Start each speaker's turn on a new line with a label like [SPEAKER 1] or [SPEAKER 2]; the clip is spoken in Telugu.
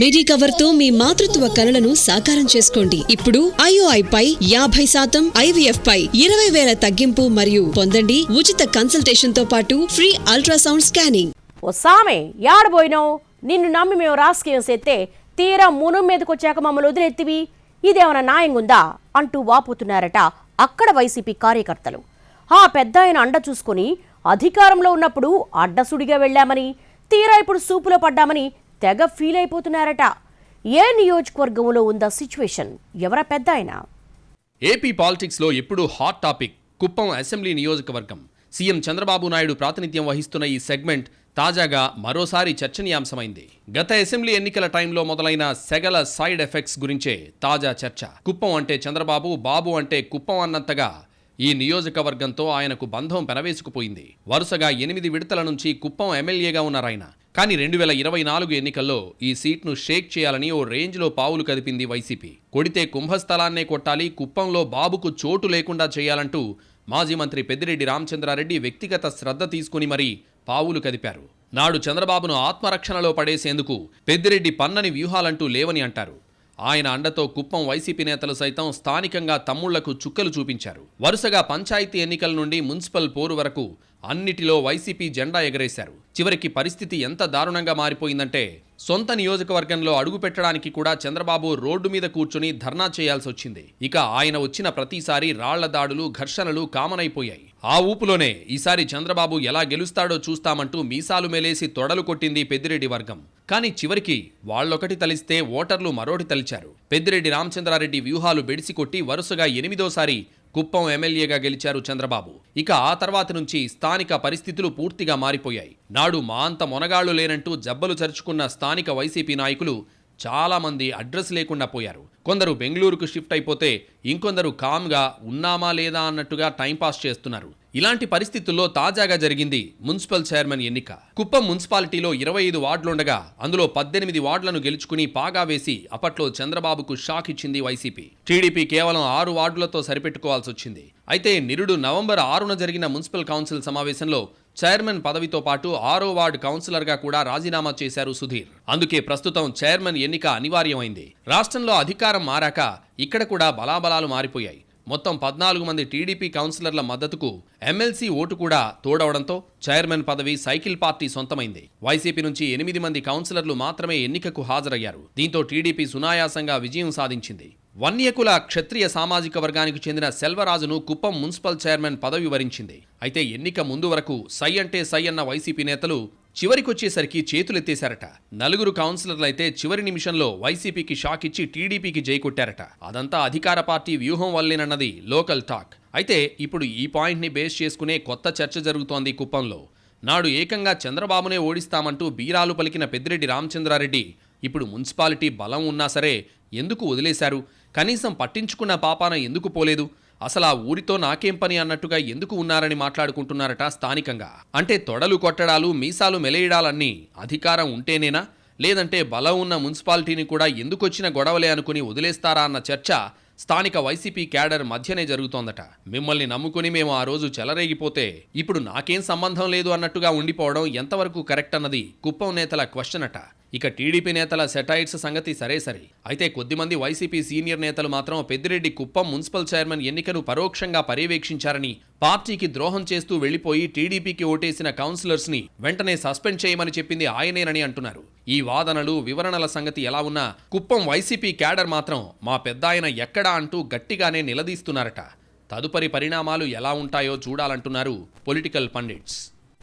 [SPEAKER 1] మిడి కవర్తో మీ మాతృత్వ కలలను సాకారం చేసుకోండి. ఇప్పుడు ఐఓఐ పై యాభై శాతం ఐవీఎఫ్ పై ఇరవై వేల తగ్గింపు మరియు పొందండి ఉచిత కన్సల్టేషన్తో పాటు ఫ్రీ అల్ట్రాసౌండ్ స్కానింగ్
[SPEAKER 2] ఓ సామె యాడబోయినావు నిన్ను నమ్మి మేము రాజకీయం చేస్తే తీరా మునం మీదకి వచ్చాక మమ్మల్ని వదిలేత్తివి? ఇదేమైనా న్యాయంగుందా? అంటూ వాపోతున్నారట అక్కడ వైసీపీ కార్యకర్తలు. ఆ పెద్ద ఆయన అండ చూసుకొని అధికారంలో ఉన్నప్పుడు అడ్డసుడిగా వెళ్ళామని తీరా ఇప్పుడు సూపులో పడ్డామని తెగ ఫీల్ అయిపోతున్నారట. ఏ నియోజకవర్గంలో ఉందా సిచ్యువేషన్? ఎవరా పెద్ద ఆయన?
[SPEAKER 3] ఏపీ పాలిటిక్స్లో ఎప్పుడూ హాట్ టాపిక్ కుప్పం అసెంబ్లీ నియోజకవర్గం. సీఎం చంద్రబాబు నాయుడు ప్రాతినిధ్యం వహిస్తున్న ఈ సెగ్మెంట్ తాజాగా మరోసారి చర్చనీయాంశమైంది. గత అసెంబ్లీ ఎన్నికల టైంలో మొదలైన సెగల సైడ్ ఎఫెక్ట్స్ గురించే తాజా చర్చ. కుప్పం అంటే చంద్రబాబు బాబు అంటే కుప్పం అన్నంతగా ఈ నియోజకవర్గంతో ఆయనకు బంధం పెనవేసుకుపోయింది. వరుసగా ఎనిమిది విడతల నుంచి కుప్పం ఎమ్మెల్యేగా ఉన్నారాయన కానీ రెండు వేల ఇరవై నాలుగు ఎన్నికల్లో ఈ సీట్ను షేక్ చేయాలని ఓ రేంజ్లో పావులు కదిపింది వైసీపీ. కొడితే కుంభస్థలాన్నే కొట్టాలి కుప్పంలో బాబుకు చోటు లేకుండా చేయాలంటూ మాజీ మంత్రి పెద్దిరెడ్డి రామచంద్రారెడ్డి వ్యక్తిగత శ్రద్ధ తీసుకుని మరీ పావులు కదిపారు. నాడు చంద్రబాబును ఆత్మరక్షణలో పడేసేందుకు పెద్దిరెడ్డి పన్నని వ్యూహాలంటూ లేవని అంటారు. ఆయన అండతో కుప్పం వైసీపీ నేతలు సైతం స్థానికంగా తమ్ముళ్ళకు చుక్కలు చూపించారు. వరుసగా పంచాయతీ ఎన్నికల నుండి మున్సిపల్ పోరు వరకు అన్నిటిలో వైసీపీ జెండా ఎగరేశారు. చివరికి పరిస్థితి ఎంత దారుణంగా మారిపోయిందంటే సొంత నియోజకవర్గంలో అడుగు పెట్టడానికి కూడా చంద్రబాబు రోడ్డు మీద కూర్చుని ధర్నా చేయాల్సి వచ్చింది. ఇక ఆయన వచ్చిన ప్రతిసారి రాళ్ళ దాడులు ఘర్షణలు కామనైపోయాయి. ఆ ఊపులోనే ఈసారి చంద్రబాబు ఎలా గెలుస్తాడో చూస్తామంటూ మీసాలు మేలేసి తొడలు కొట్టింది పెద్దిరెడ్డి వర్గం. కానీ చివరికి వాళ్ళొకటి తలిస్తే ఓటర్లు మరోటి తలిచారు. పెద్దిరెడ్డి రామచంద్రారెడ్డి వ్యూహాలు బెడిసి కొట్టి వరుసగా ఎనిమిదోసారి కుప్పం ఎమ్మెల్యేగా గెలిచారు చంద్రబాబు. ఇక ఆ తర్వాత నుంచి స్థానిక పరిస్థితులు పూర్తిగా మారిపోయాయి. నాడు మా అంత మొనగాళ్ళు లేనంటూ జబ్బలు చరుచుకున్న స్థానిక వైసీపీ నాయకులు చాలామంది అడ్రస్ లేకుండా పోయారు. కొందరు బెంగళూరుకు షిఫ్ట్ అయిపోతే ఇంకొందరు కామ్గా ఉన్నామా లేదా అన్నట్టుగా టైంపాస్ చేస్తున్నారు. ఇలాంటి పరిస్థితుల్లో తాజాగా జరిగింది మున్సిపల్ చైర్మన్ ఎన్నిక. కుప్పం మున్సిపాలిటీలో ఇరవై ఐదు వార్డులుండగా అందులో పద్దెనిమిది వార్డులను గెలుచుకుని పాగా వేసి అప్పట్లో చంద్రబాబుకు షాక్ ఇచ్చింది వైసీపీ. టీడీపీ కేవలం ఆరు వార్డులతో సరిపెట్టుకోవాల్సి వచ్చింది. అయితే నిరుడు నవంబర్ ఆరున జరిగిన మున్సిపల్ కౌన్సిల్ సమావేశంలో చైర్మన్ పదవితో పాటు ఆరో వార్డు కౌన్సిలర్గా కూడా రాజీనామా చేశారు సుధీర్. అందుకే ప్రస్తుతం చైర్మన్ ఎన్నిక అనివార్యమైంది. రాష్ట్రంలో అధికారం మారాక ఇక్కడ కూడా బలాబలాలు మారిపోయాయి. మొత్తం పద్నాలుగు మంది టీడీపీ కౌన్సిలర్ల మద్దతుకు ఎమ్మెల్సీ ఓటు కూడా తోడవడంతో చైర్మన్ పదవి సైకిల్ పార్టీ సొంతమైంది. వైసీపీ నుంచి ఎనిమిది మంది కౌన్సిలర్లు మాత్రమే ఎన్నికకు హాజరయ్యారు. దీంతో టీడీపీ సునాయాసంగా విజయం సాధించింది. వన్యకుల క్షత్రియ సామాజిక వర్గానికి చెందిన సెల్వరాజును కుప్పం మున్సిపల్ చైర్మన్ పదవి వరించింది. అయితే ఎన్నిక ముందు వరకు సై అంటే సై అన్న వైసీపీ నేతలు చివరికొచ్చేసరికి చేతులెత్తేశారట. నలుగురు కౌన్సిలర్లు అయితే చివరి నిమిషంలో వైసీపీకి షాక్ ఇచ్చి టీడీపీకి జై కొట్టారట. అదంతా అధికార పార్టీ వ్యూహం వల్లేనన్నది లోకల్ టాక్. అయితే ఇప్పుడు ఈ పాయింట్ని బేస్ చేసుకునే కొత్త చర్చ జరుగుతోంది కుప్పంలో. నాడు ఏకంగా చంద్రబాబునే ఓడిస్తామంటూ బీరాలు పలికిన పెద్దిరెడ్డి రామచంద్రారెడ్డి ఇప్పుడు మున్సిపాలిటీ బలం ఉన్నా సరే ఎందుకు వదిలేశారు? కనీసం పట్టించుకున్న పాపాన ఎందుకు పోలేదు? అసలు ఆ ఊరితో నాకేం పని అన్నట్టుగా ఎందుకు ఉన్నారని మాట్లాడుకుంటున్నారట స్థానికంగా. అంటే తొడలు కొట్టడాలు మీసాలు మెలేయడాలన్నీ అధికారం ఉంటేనేనా? లేదంటే బలం ఉన్న మున్సిపాలిటీని కూడా ఎందుకొచ్చిన గొడవలే అనుకుని వదిలేస్తారా అన్న చర్చ స్థానిక వైసీపీ క్యాడర్ మధ్యనే జరుగుతోందట. మిమ్మల్ని నమ్ముకుని మేము ఆ రోజు చెలరేగిపోతే ఇప్పుడు నాకేం సంబంధం లేదు అన్నట్టుగా ఉండిపోవడం ఎంతవరకు కరెక్ట్ అన్నది కుప్పం నేతల క్వశ్చన్ అట. ఇక టీడీపీ నేతల సెటైట్స్ సంగతి సరే సరే. అయితే కొద్దిమంది వైసీపీ సీనియర్ నేతలు మాత్రం పెద్దిరెడ్డి కుప్పం మున్సిపల్ చైర్మన్ ఎన్నికను పరోక్షంగా పర్యవేక్షించారని పార్టీకి ద్రోహం చేస్తూ వెళ్ళిపోయి టీడీపీకి ఓటేసిన కౌన్సిలర్స్ని వెంటనే సస్పెండ్ చేయమని చెప్పింది ఆయనేనని అంటున్నారు. ఈ వాదనలు వివరణల సంగతి ఎలా ఉన్నా కుప్పం వైసీపీ క్యాడర్ మాత్రం మా పెద్దాయన ఎక్కడా అంటూ గట్టిగానే నిలదీస్తున్నారట. తదుపరి పరిణామాలు ఎలా ఉంటాయో చూడాలంటున్నారు పొలిటికల్ పండిట్స్.